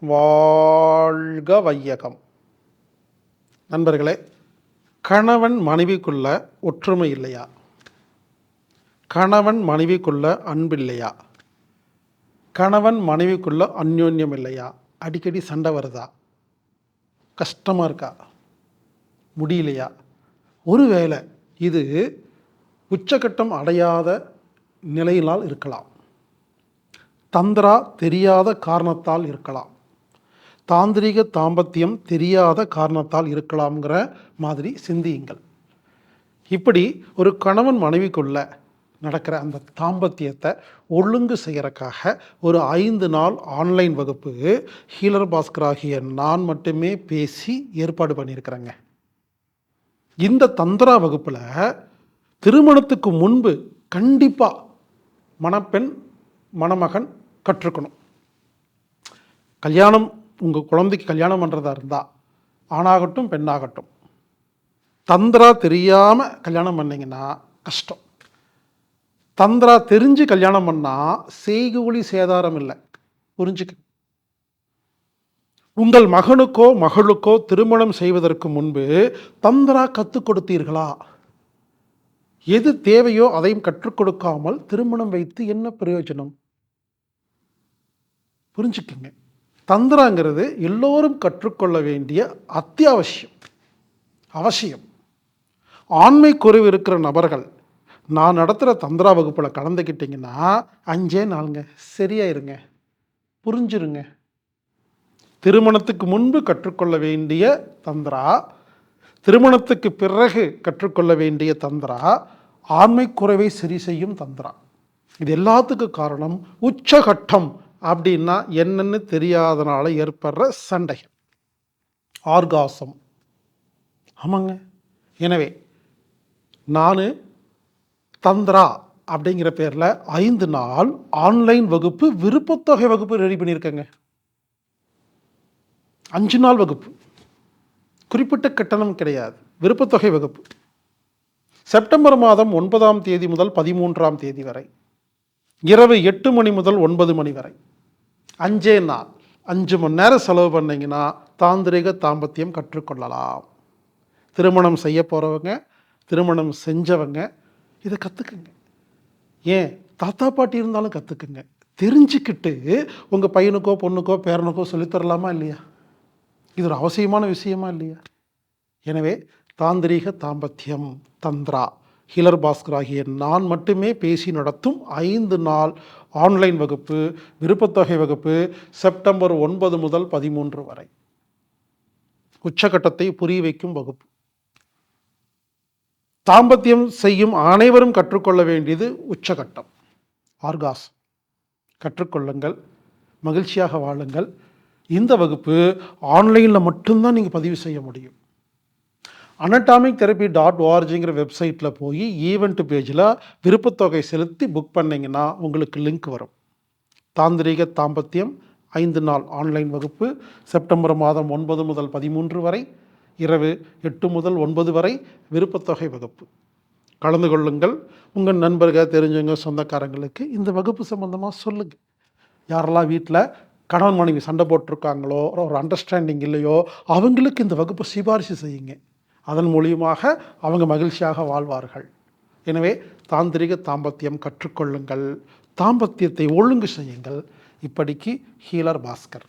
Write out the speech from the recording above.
வாழ்க வையகம். நண்பர்களே கணவன் மனைவிக்குள்ள ஒற்றுமை இல்லையா? கணவன் மனைவிக்குள்ள அன்பு இல்லையா? கணவன் மனைவிக்குள்ள அந்யோன்யம் இல்லையா? அடிக்கடி சண்டை வருதா? கஷ்டமாக இருக்கா? முடியலையா? ஒருவேளை இது உச்சக்கட்டம் அடையாத நிலையினால் இருக்கலாம். தந்திரா தெரியாத காரணத்தால் இருக்கலாம். தாந்திரிக தாம்பத்தியம் தெரியாத காரணத்தால் இருக்கலாம்ங்கிற மாதிரி சிந்தியுங்கள். இப்படி ஒரு கணவன் மனைவிக்குள்ள நடக்கிற அந்த தாம்பத்தியத்தை ஒழுங்கு செய்கிறக்காக ஒரு ஐந்து நாள் ஆன்லைன் வகுப்பு ஹீலர் பாஸ்கர் ஆகிய நான் மட்டுமே பேசி ஏற்பாடு பண்ணியிருக்கிறேங்க. இந்த தந்திரா வகுப்பில் திருமணத்துக்கு முன்பு கண்டிப்பாக மணப்பெண் மணமகன் கற்றுக்கணும். கல்யாணம் உங்கள் குழந்தைக்கு கல்யாணம் பண்ணுறதா இருந்தால் ஆணாகட்டும் பெண்ணாகட்டும் தந்திரா தெரியாமல் கல்யாணம் பண்ணிங்கன்னா கஷ்டம். தந்திரா தெரிஞ்சு கல்யாணம் பண்ணால் செய்கூலி சேதாரம் இல்லை. புரிஞ்சுக்க. உங்கள் மகனுக்கோ மகளுக்கோ திருமணம் செய்வதற்கு முன்பு தந்திரா கற்றுக் கொடுத்தீர்களா? எது தேவையோ அதையும் கற்றுக் கொடுக்காமல் திருமணம் வைத்து என்ன பிரயோஜனம்? புரிஞ்சுக்கங்க. தந்திராங்கிறது எல்லோரும் கற்றுக்கொள்ள வேண்டிய அத்தியாவசியம் அவசியம். ஆண்மை குறைவு இருக்கிற நபர்கள் நான் நடத்துகிற தந்திரா வகுப்பில் கலந்துக்கிட்டிங்கன்னா அஞ்சே நாளுங்க சரியாயிருங்க புரிஞ்சிருங்க. திருமணத்துக்கு முன்பு கற்றுக்கொள்ள வேண்டிய தந்திரா திருமணத்துக்கு பிறகு கற்றுக்கொள்ள வேண்டிய தந்திரா ஆண்மை குறைவை சரி செய்யும் தந்திரா. இது எல்லாத்துக்கும் காரணம் உச்சகட்டம். அப்படின்னா என்னன்னு தெரியாதனால ஏற்படுற சண்டைகள். ஆர்காசம். ஆமாங்க. எனவே நான் தந்திரா அப்படிங்கிற பேரில் ஐந்து நாள் ஆன்லைன் வகுப்பு விருப்பத்தொகை வகுப்பு ரெடி பண்ணியிருக்கேங்க. அஞ்சு நாள் வகுப்பு. குறிப்பிட்ட கட்டணம் கிடையாது. விருப்பத்தொகை வகுப்பு. செப்டம்பர் மாதம் ஒன்பதாம் தேதி முதல் பதிமூன்றாம் தேதி வரை. இரவு எட்டு மணி முதல் ஒன்பது மணி வரை. அஞ்சே நாள். அஞ்சு மணி நேரம் செலவு பண்ணிங்கன்னா தாந்திரிக தாம்பத்தியம் கற்றுக்கொள்ளலாம். திருமணம் செய்ய போகிறவங்க திருமணம் செஞ்சவங்க இதை கற்றுக்குங்க ஏன்? தாத்தா பாட்டி இருந்தாலும் கற்றுக்குங்க தெரிஞ்சுக்கிட்டு உங்கள் பையனுக்கோ பொண்ணுக்கோ பேரனுக்கோ சொல்லித்தரலாமா இல்லையா? இது ஒரு அவசியமான விஷயமா இல்லையா? எனவே தாந்திரீக தாம்பத்தியம் தந்திரா. ஹிலர் பாஸ்கர் ஆகிய நான் மட்டுமே பேசி நடத்தும் ஐந்து நாள் ஆன்லைன் வகுப்பு விருப்பத்தொகை வகுப்பு செப்டம்பர் ஒன்பது முதல் பதிமூன்று வரை. உச்சகட்டத்தை புரிய வைக்கும் வகுப்பு. தாம்பத்தியம் செய்யும் அனைவரும் கற்றுக்கொள்ள வேண்டியது உச்சகட்டம். ஆர்காஸ். கற்றுக்கொள்ளுங்கள் மகிழ்ச்சியாக வாழுங்கள். இந்த வகுப்பு ஆன்லைனில் மட்டும்தான் நீங்கள் பதிவு செய்ய முடியும். அனட்டாமிக் தெரப்பி டாட் ஓஆர்ஜிங்கிற வெப்சைட்டில் போய் ஈவெண்ட் பேஜில் விருப்பத்தொகை செலுத்தி புக் பண்ணிங்கன்னா உங்களுக்கு லிங்க் வரும். தாந்திரிக தாம்பத்தியம் ஐந்து நாள் ஆன்லைன் வகுப்பு செப்டம்பர் மாதம் ஒன்பது முதல் பதிமூன்று வரை இரவு எட்டு முதல் ஒன்பது வரை விருப்பத்தொகை வகுப்பு. கலந்து கொள்ளுங்கள். உங்கள் நண்பர்கள் தெரிஞ்சவங்க சொந்தக்காரங்களுக்கு இந்த வகுப்பு சம்மந்தமாக சொல்லுங்கள் யாரெல்லாம் வீட்டில் கணவன் மனைவி சண்டை போட்டிருக்காங்களோ ஒரு அண்டர்ஸ்டாண்டிங் இல்லையோ அவங்களுக்கு இந்த வகுப்பை சிபாரிசு செய்யுங்க. அதன் மூலியமாக அவங்க மகிழ்ச்சியாக வாழ்வார்கள். எனவே தாந்திரிக தாம்பத்தியம் கற்றுக்கொள்ளுங்கள். தாம்பத்தியத்தை ஒழுங்கு செய்யுங்கள். இப்படிக்கு ஹீலர் பாஸ்கர்.